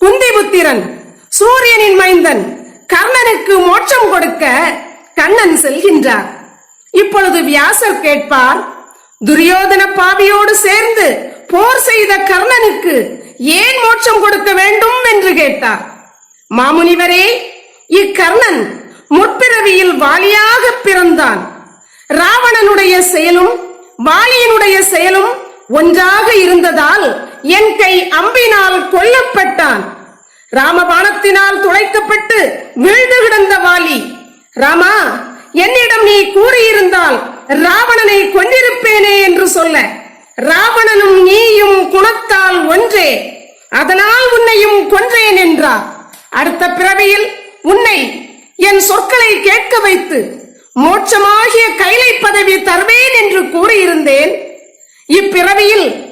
குந்திபுத்திரன் சூரியனின் மைந்தன் கர்ணனுக்கு மோட்சம் கொடுக்க கண்ணன் செல்கின்றார். இப்பொழுது வியாசர் கேட்பார் துரியோதன பாவியோடு சேர்ந்து போர் செய்த கர்ணனுக்கு ஏன் மோட்சம் கொடுக்க வேண்டும்? என்று கேட்டார். மாமுனிவரே இக்கர்ணன் முற்பிறவியில் வாலியாக பிறந்தான். ராவணனுடைய செயலும் வாலியினுடைய செயலும் ஒன்றாக இருந்ததால் என் கை அம்பினால் கொல்லப்பட்டான். ராமபாணத்தினால் துளைக்கப்பட்டு வீழ்ந்து கிடந்த வாலி. ராமா என்னிடம் நீ கூறியிருந்தால் ராவணனை கொண்டிருப்பேனே என்று சொல்ல. ராவணனும் நீயும் குணத்தால் ஒன்றே. அதனால் உன்னையும் கொன்றேன் என்றார் அடுத்த பிறவியில் உன்னை என் சொற்களை கேட்க வைத்து மோட்சமாகிய கைலை பதவி தருவேன் என்று கூறியிருந்தேன். இப்பிறவியில்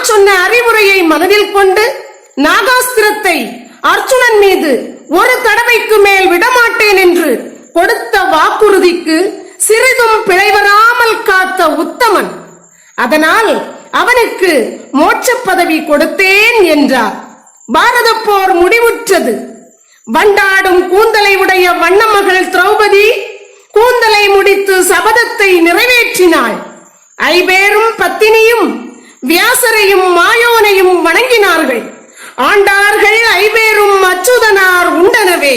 நான் சொன்ன அறிவுரையை மனதில் கொண்டு நாகாஸ்திரத்தை அர்ஜுனன் மீது ஒரு தடவைக்கு மேல் விடமாட்டேன் என்று கொடுத்த வாக்குறுதிக்கு சிறிதும் பிழைவராமல் காத்த உத்தமன். அதனால் அவனுக்கு மோட்ச பதவி கொடுத்தேன் என்றார். பாரத போர் முடிவுற்றது. வண்டாடும் கூந்தலை உடைய வண்ணமகள் திரௌபதி கூந்தலை முடித்து சபதத்தை நிறைவேற்றினாள். ஐபேரும் பத்தினியும் வியாசரையும் மாயோனையும் வணங்கினார்கள். ஆண்டார்கள் ஐவேரும் அச்சுதனார் உண்டனவே.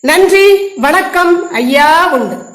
நன்றி வணக்கம் ஐயா உண்டு.